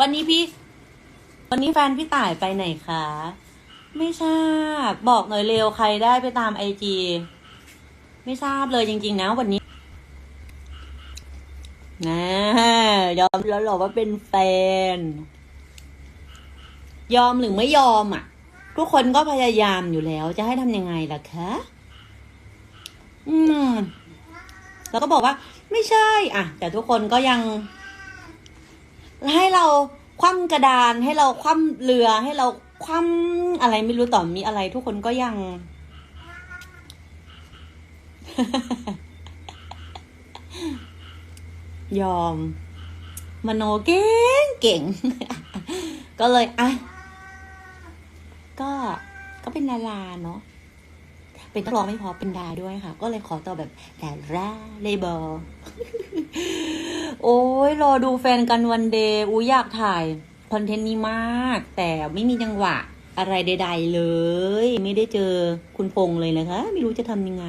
วันนี้พี่ วันนี้แฟนพี่ต่ายไปไหนคะ ไม่ทราบ บอกหน่อยเร็วใครได้ไปตามไอจีไม่ทราบเลยจริง ๆ นะวันนี้นะยอมแล้วหรอว่าเป็นแฟน ยอมหรือไม่ยอมอะ ทุกคนก็พยายามอยู่แล้ว จะให้ทำยังไงล่ะคะ อืม แล้วก็บอกว่า ไม่ใช่ อะ แต่ทุกคนก็ยัง ให้เราคว่ำกระดานให้เราคว่ำเรือให้เราคว่ำอะไรไม่รู้ต่อมีอะไร ทุกคนก็ยัง ยอม มโนเก่งเก่ง ก็เลยอะก็ก็เป็นดาราเนาะเป็นนักร้องไม่พอเป็นดาด้วยค่ะ ก็เลยขอตอบแบบดาราเลยบอโอ้ยรอดูแฟนกันวันเดย์อูอยากถ่ายคอนเทนต์นี้มาก แต่ไม่มีจังหวะอะไรใด ๆ เลย ไม่ได้เจอคุณพงเลยนะคะ ไม่รู้จะทำยังไง